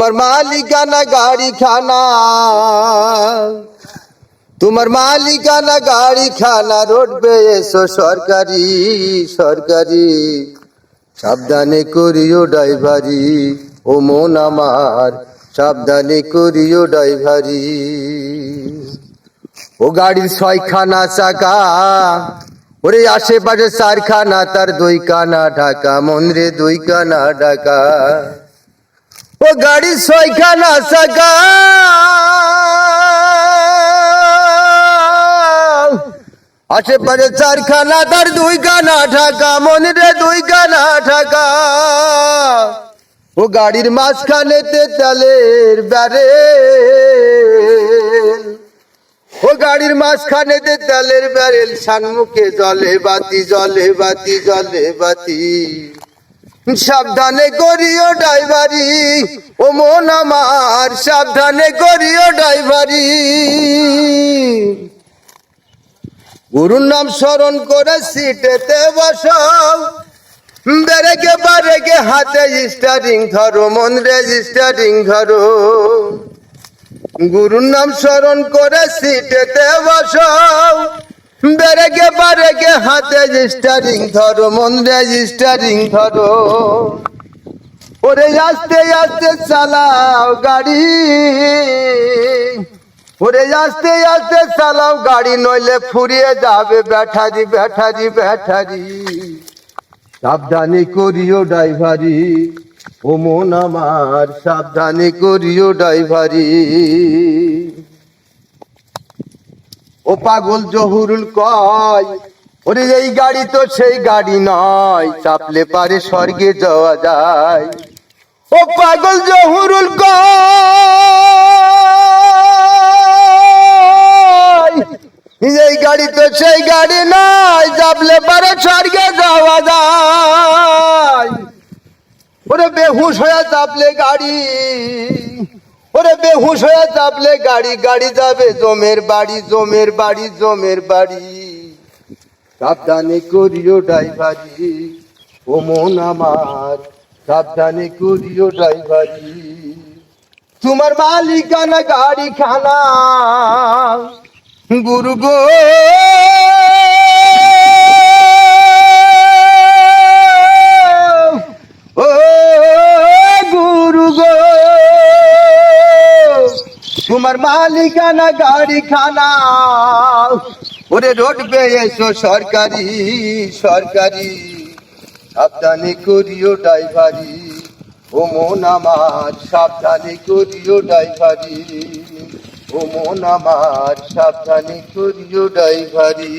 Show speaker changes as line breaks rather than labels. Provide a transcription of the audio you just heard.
তোমার মালিকানা গাড়ি খানা তোমার মালিকানা গাড়ি খানা রোড এসো, সরকারি সরকারি। সাবধানে করিও ড্রাইভারি, ও মন আমার, সাবধানে করিও ড্রাইভারি। ও গাড়ির ছয়খানা চাকা, ওরে আশেপাশে চারখানা, তার দুই কানা ঢাকা মন্দিরে দুই কানা ঢাকা। ও গাড়ির ছয়খানা চাকা। আশেপাশে চারখানা, তার দুই কানা ঢাকা মন্দিরে দুই কানা ঢাকা। ও গাড়ির মাঝখানেতে তেলের ব্যারেল। ও গাড়ির মাঝখানেতে তেলের ব্যারেল, সানমুখে জলে বাতি জলে বাতি জলে বাতি। সাবধানে করিও ড্রাইভারি। ও মন আমার, সাবধানে করিও ড্রাইভারি। গুরুর নাম স্মরণ করে সিটেতে বসাও। বেরেকে বারেকে হাতে স্টারিং ধরো, মন রেজিস্টারিং ধরো। গুরুর নাম স্মরণ করে সিটেতে বসাও। বেরেকে বারেকে হাতে রেজিস্টারিং ধরো, মন রেজিস্টারিং ধরো। ওরে আস্তে আস্তে চালাও গাড়ি। ওরে আস্তে আস্তে চালাও গাড়ি, নইলে ফুরিয়ে যাবে ব্যাটারি ব্যাটারি ব্যাটারি। সাবধানে করিও ড্রাইভারি, ও মন আমার, সাবধানে করিও ড্রাইভারি। ও পাগল জহুরুল কয়, ওরে এই গাড়ি তো সেই গাড়ি নয়, চাপলে পারে স্বর্গে যাওয়া যায়। ও পাগল জহুরুল কয়, এই গাড়ি তো সেই গাড়ি নয়, চাপলে পারে স্বর্গে যাওয়া যায়। ওরে বেহুশ হয়ে চাপলে গাড়ি। ওরে বেহুশ হয়ে চাপলে গাড়ি গাড়ি যাবে, জমের বাড়ি জমের বাড়ি জমের বাড়ি। সাবধানে করিও ড্রাইভারি, ও মন আমার, সাবধানে করিও ড্রাইভারি। তোমার মালিকানা গাড়ি খানা গুরু গো। তোমার মালিকানা গাড়ি খানা ওরে রোড এসো সরকারি সরকারি। সাবধানে করিও ড্রাইভারি। ও মন আমার, সাবধানে করিও ড্রাইভারি। ও মন আমার, সাবধানে করিও ড্রাইভারি।